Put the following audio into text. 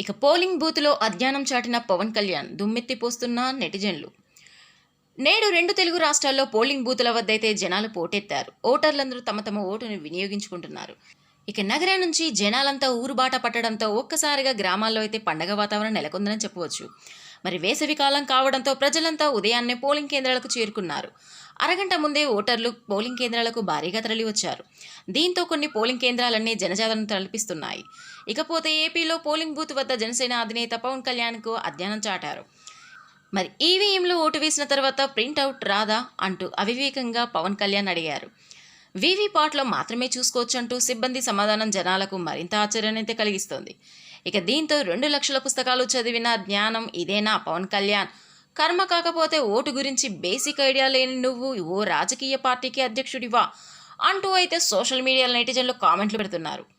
ఇక పోలింగ్ బూత్లో అధ్యానం చాటిన పవన్ కళ్యాణ్ దుమ్మెత్తిపోస్తున్న నెటిజన్లు. నేడు రెండు తెలుగు రాష్ట్రాల్లో పోలింగ్ బూతుల వద్దైతే జనాలు పోటెత్తారు. ఓటర్లందరూ తమ తమ ఓటును వినియోగించుకుంటున్నారు. ఇక నగరం నుంచి జనాలంతా ఊరుబాట పట్టడంతో ఒక్కసారిగా గ్రామాల్లో అయితే పండగ వాతావరణం నెలకొందని చెప్పవచ్చు. మరి వేసవి కాలం కావడంతో ప్రజలంతా ఉదయాన్నే పోలింగ్ కేంద్రాలకు చేరుకున్నారు. అరగంట ముందే ఓటర్లు పోలింగ్ కేంద్రాలకు భారీగా తరలి వచ్చారు దీంతో కొన్ని పోలింగ్ కేంద్రాలన్నీ జనజాతరను తలపిస్తున్నాయి. ఇకపోతే ఏపీలో పోలింగ్ బూత్ వద్ద జనసేన అధినేత పవన్ కళ్యాణ్కు అధ్యయనం చాటారు. మరి ఈవీఎంలో ఓటు వేసిన తర్వాత ప్రింట్అవుట్ రాదా అంటూ అవివేకంగా పవన్ కళ్యాణ్ అడిగారు. వీవీపాట్లో మాత్రమే చూసుకోవచ్చంటూ సిబ్బంది సమాధానం జనాలకు మరింత ఆశ్చర్యాన్ని కలిగిస్తోంది. ఇక దీంతో రెండు లక్షల పుస్తకాలు చదివిన జ్ఞానం ఇదేనా పవన్ కళ్యాణ్? కర్మ కాకపోతే ఓటు గురించి బేసిక్ ఐడియా లేని నువ్వు ఓ రాజకీయ పార్టీకి అధ్యక్షుడివా? అంటూ అయితే సోషల్ మీడియా నెటిజన్లు కామెంట్లు పెడుతున్నారు.